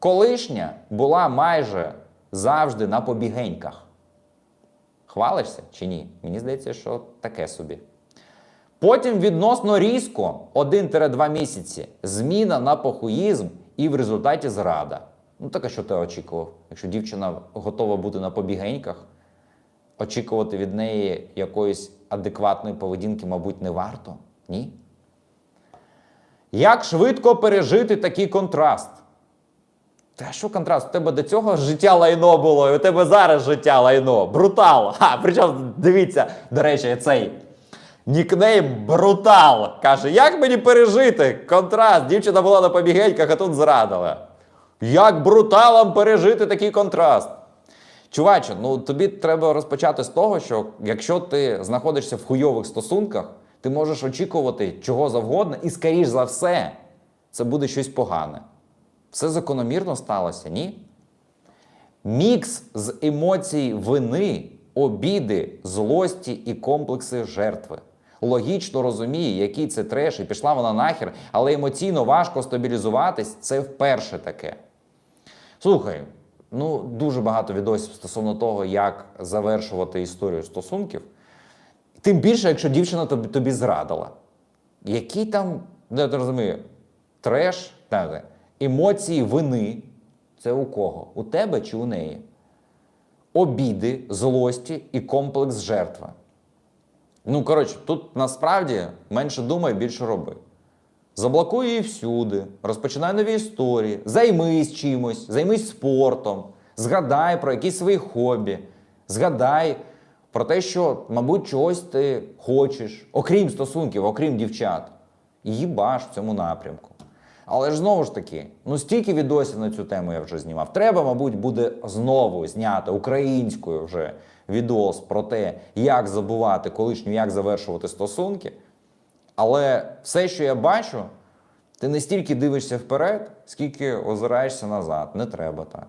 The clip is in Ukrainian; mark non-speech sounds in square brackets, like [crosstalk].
Колишня була майже завжди на побігеньках. Хвалишся чи ні? Мені здається, що таке собі. Потім відносно різко 1-2 місяці зміна на похуїзм і в результаті зрада. Ну так а що ти очікував? Якщо дівчина готова бути на побігеньках, очікувати від неї якоїсь адекватної поведінки, мабуть, не варто. Ні? Як швидко пережити такий контраст? Та що контраст? У тебе до цього життя лайно було, і у тебе зараз життя лайно. Брутал. [laughs] Ха, причому, дивіться, до речі, цей нікнейм Брутал. Каже, як мені пережити контраст? Дівчина була на побігеньках, а тут зрадила. Як бруталам пережити такий контраст? Чуваче, ну тобі треба розпочати з того, що якщо ти знаходишся в хуйових стосунках, ти можеш очікувати чого завгодно, і, скоріш за все, це буде щось погане. Все закономірно сталося, ні? Мікс з емоцій вини, обіди, злості і комплекси жертви. Логічно розуміє, який це треш, і пішла вона нахер, але емоційно важко стабілізуватись це вперше таке. Слухай, ну дуже багато відосів стосовно того, як завершувати історію стосунків. Тим більше, якщо дівчина тобі, тобі зрадила. Який там, ну, я не розумію, треш, емоції вини це у кого? У тебе чи у неї? Обіди, злості і комплекс жертви. Ну, коротше, тут насправді менше думай, більше роби. Заблокуй її всюди, розпочинай нові історії, займись чимось, займись спортом, згадай про якісь свої хобі, згадай про те, що, мабуть, чогось ти хочеш, окрім стосунків, окрім дівчат. І їбаш в цьому напрямку. Але ж знову ж таки, ну стільки відосів на цю тему я вже знімав. Треба, мабуть, буде знову зняти українською вже відос про те, як забувати колишню, як завершувати стосунки. Але все, що я бачу, ти не стільки дивишся вперед, скільки озираєшся назад. Не треба так.